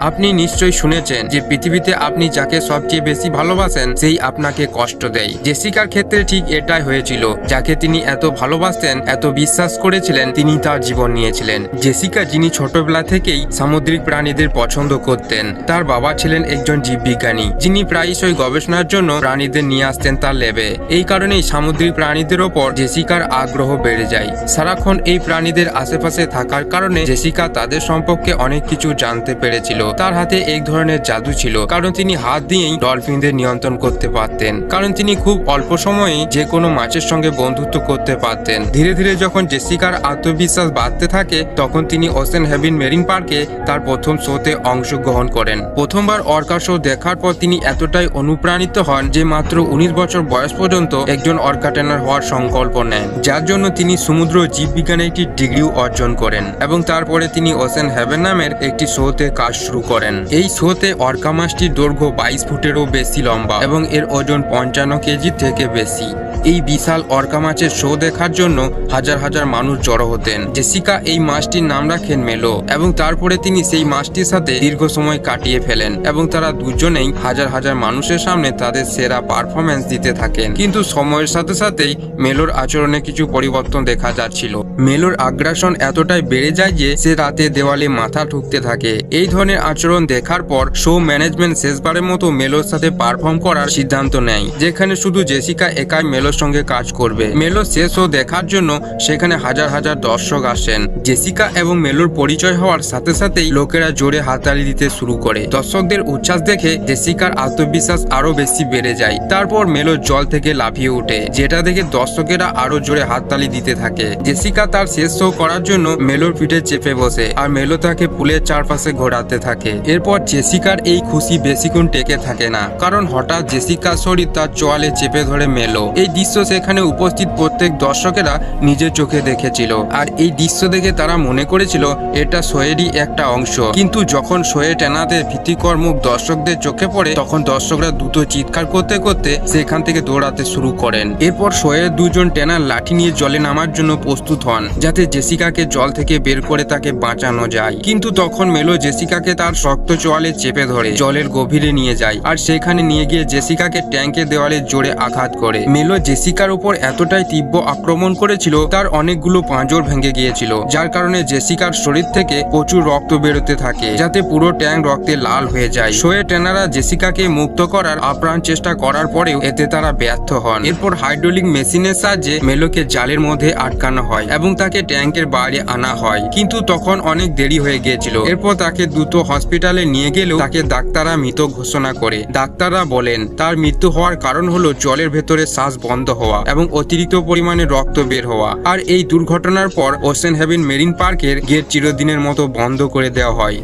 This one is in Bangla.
আপনি নিশ্চয়ই শুনেছেন যে পৃথিবীতে আপনি যাকে সবচেয়ে বেশি ভালোবাসেন, সেই আপনাকে কষ্ট দেয়। জেসিকার ক্ষেত্রে ঠিক এটাই হয়েছিল। যাকে তিনি এত ভালোবাসতেন, এত বিশ্বাস করেছিলেন, তিনি তার জীবন নিয়েছিলেন। জেসিকা যিনি ছোটবেলা থেকেই সামুদ্রিক প্রাণীদের পছন্দ করতেন, তার বাবা ছিলেন একজন জীববিজ্ঞানী, যিনি প্রায়শই গবেষণার জন্য প্রাণীদের নিয়ে আসতেন তার ল্যাবে। এই কারণেই সামুদ্রিক প্রাণীদের ওপর জেসিকার আগ্রহ বেড়ে যায়। সারাক্ষণ এই প্রাণীদের আশেপাশে থাকার কারণে জেসিকা তাদের সম্পর্কে অনেক কিছু জানতে পেরেছিল। তার হাতে এক ধরনের জাদু ছিল, কারণ তিনি হাত দিয়েই ডলফিনদের নিয়ন্ত্রণ করতে পারতেন, কারণ তিনি খুব অল্প সময়ে যে কোনো মাছের সঙ্গে বন্ধুত্ব করতে পারতেন। ধীরে ধীরে যখন জেসিকার আত্মবিশ্বাস বাড়তে থাকে, তখন তিনি ওসেন হেভিন মেরিন পার্কে তার প্রথম শোতে অংশগ্রহণ করেন। প্রথমবার অর্কা শো দেখার পর তিনি এতটাই অনুপ্রাণিত হন যে মাত্র উনিশ বছর বয়স পর্যন্ত একজন অর্কা ট্রেনার হওয়ার সংকল্প নেন, যার জন্য তিনি সমুদ্র জীববিজ্ঞানে একটি ডিগ্রিও অর্জন করেন এবং তারপরে তিনি ওসেন হেভেন নামের একটি শোতে কাজ শুরু করেন। এই শোতে অর্কামাসটির দৈর্ঘ্য বাইশ ফুটেরও বেশি লম্বা এবং এর ওজন পঞ্চান্ন কেজি থেকে বেশি। এই বিশাল অর্কা মাছের শো দেখার জন্য হাজার হাজার মানুষ জড়ো হতেন। জেসিকা এই মাছটির নাম রাখেন মেলো এবং তারপরে তিনি সেই মাছটির সাথে দীর্ঘ সময় কাটিয়ে ফেলেন এবং তারা দুজনেই হাজার হাজার মানুষের সামনে তাদের সেরা পারফরমেন্স দিতে থাকেন। কিন্তু সময়ের সাথে সাথেই মেলোর আচরণে কিছু পরিবর্তন দেখা যাচ্ছিল। মেলোর আগ্রাসন এতটাই বেড়ে যায় যে সে রাতে দেওয়ালে মাথা ঠুকতে থাকে। এই ধরনের আচরণ দেখার পর শো ম্যানেজমেন্ট শেষবারের মতো মেলোর সাথে পারফর্ম করার সিদ্ধান্ত নেয়, যেখানে শুধু জেসিকা একাই মেলোর সঙ্গে কাজ করবে। মেলো শেষ শো দেখার জন্য সেখানে হাজার হাজার দর্শক আসেন। জেসিকা এবং মেলোর পরিচয় হওয়ার সাথে সাথেই লোকেরা জোরে হাততালি দিতে শুরু করে। দর্শকদের উচ্ছ্বাস দেখে জেসিকার আত্মবিশ্বাস আরও বেশি বেড়ে যায়। তারপর মেলো জল থেকে লাফিয়ে ওঠে, যেটা দেখে দর্শকেরা আরও জোরে হাততালি দিতে থাকে। জেসিকা তার শেষ শো করার জন্য মেলোর পিঠে চেপে বসে আর মেলো তাকে পুলের চারপাশে ঘোরাতে থাকে। এরপর জেসিকার এই খুশি বেশিক্ষণ টেকে থাকে না, কারণ হঠাৎ জেসিকার শরীর তার চোয়ালে চেপে ধরে মেলো। এই দৃশ্য সেখানে উপস্থিত প্রত্যেক দর্শকেরা নিজের চোখে দেখেছিল। আর এই দৃশ্য দেখে তারা মনে করেছিল, এটা শোয়েরই একটা অংশ। কিন্তু যখন শোয়ে টেনাতে ভীতিকর মুখ দর্শকদের চোখে পড়ে, তখন দর্শকরা দ্রুত চিৎকার করতে করতে সেখান থেকে দৌড়াতে শুরু করেন। এরপর শোয়ের দুজন টেনার লাঠি নিয়ে জলে নামার জন্য প্রস্তুত হন, যাতে জেসিকাকে জল থেকে বের করে তাকে বাঁচানো যায়। কিন্তু তখন মেলো জেসিকাকে তার শক্ত চোয়ালে চেপে ধরে, জলের গভীরে নিয়ে যায়। আর সেখানে নিয়ে গিয়ে জেসিকাকে ট্যাঙ্কের দেওয়ালে জোরে আঘাত করে। মেলো জেসিকার উপর এতটাই তীব্র আক্রমণ করেছিল, তার অনেকগুলো পাঁজর ভেঙে গিয়েছিল, যার কারণে জেসিকার শরীর থেকে প্রচুর রক্ত বেরোতে থাকে, যাতে পুরো ট্যাঙ্ক রক্তে লাল হয়ে যায়। শোয়ে টেনারা জেসিকাকে মুক্ত করার আপ্রাণ চেষ্টা করার পরেও এতে তারা ব্যর্থ হন। এরপর হাইড্রোলিক মেশিনের সাহায্যে মেলোকে জালের মধ্যে আটকানো হয় এবং তাকে ট্যাঙ্কের বাইরে আনা হয়, কিন্তু তখন অনেক দেরি হয়ে গিয়েছিল। এরপর তাকে দ্রুত হসপিটালে নিয়ে গেলেও তাকে ডাক্তাররা মৃত ঘোষণা করে। ডাক্তাররা বলেন, তার মৃত্যু হওয়ার কারণ হলো জলের ভেতরে শ্বাস বন্ধ হওয়া এবং অতিরিক্ত পরিমাণে রক্ত বের হওয়া। আর এই দুর্ঘটনার পর ওসেন হ্যাভিন মেরিন পার্কের গেট চিরদিনের মতো বন্ধ করে দেওয়া হয়।